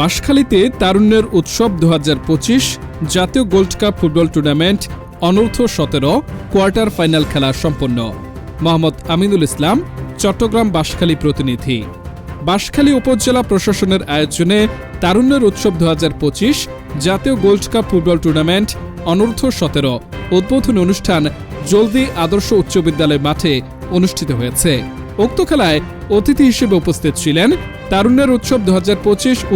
বাঁশখালীতে তারুণ্যের উৎসব দু হাজার পঁচিশ, জাতীয় গোল্ড কাপ ফুটবল টুর্নামেন্ট অনূর্ধ্ব সতেরো, কোয়ার্টার ফাইনাল খেলা সম্পন্ন। মোহাম্মদ আমিনুল ইসলাম, চট্টগ্রাম বাঁশখালী প্রতিনিধি। বাঁশখালী উপজেলা প্রশাসনের আয়োজনে তারুণ্যের উৎসব দুহাজার পঁচিশ, জাতীয় গোল্ড কাপ ফুটবল টুর্নামেন্ট অনূর্ধ্ব সতেরো উদ্বোধনী অনুষ্ঠান জলদি আদর্শ উচ্চ বিদ্যালয় মাঠে অনুষ্ঠিত হয়েছে। উক্ত খেলায় অতিথি হিসেবে উপস্থিত ছিলেন তারুণ্যের উৎসব দু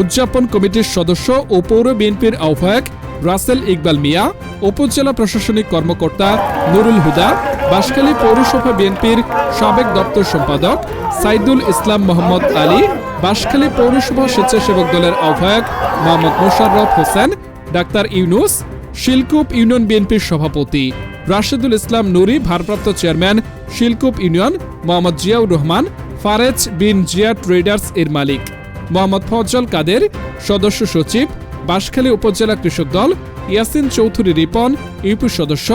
উদযাপন কমিটির সদস্য ও পৌর বিএনপির আহ্বায়ক রাসেল ইকবাল মিয়া, উপজেলা প্রশাসনিক কর্মকর্তা নুরুল হুদা, বাঁশখালী পৌরসভা বিএনপির সাবেক দপ্তর সম্পাদক সাইদুল ইসলাম মোহাম্মদ আলী, বাঁশখালী পৌরসভা স্বেচ্ছাসেবক দলের আহ্বায়ক মোহাম্মদ মোশাররফ হোসেন, ডাক্তার ইউনুস, শিলকুপ ইউনিয়ন বিএনপির সভাপতি। রাশেদুল ইসলাম নুরি, ভারপ্রাপ্ত chairman Shilkup union, Mohammad Ziaur Rahman, Fares bin Zia traders এর মালিক। মোহাম্মদ ফজল কাদের, সদস্য সচিব, বাঁশখালী উপজেলা কৃষক দল, ইয়াসিন চৌধুরী রিপন, ইউপি সদস্য,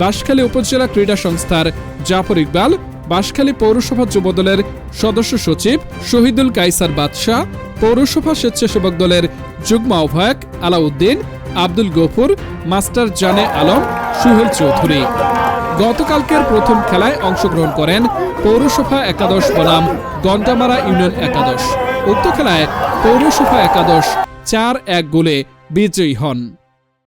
বাঁশখালী উপজেলা ক্রীড়া সংস্থার জাফর ইকবাল, বাঁশখালী পৌরসভা যুবদলের সদস্য সচিব শহীদুল কাইসার বাদশাহ, পৌরসভা স্বেচ্ছাসেবক দলের যুগ্ম আহ্বায়ক আলাউদ্দিন, আব্দুল গফুর, মাস্টার জানে আলম সুহেল চৌধুরী। গতকালকের প্রথম খেলায় অংশগ্রহণ করেন পৌরসভা একাদশ বনাম গন্ডামারা ইউনিয়ন একাদশ। উক্ত খেলায় পৌরসভা একাদশ চার এক গোলে বিজয়ী হন।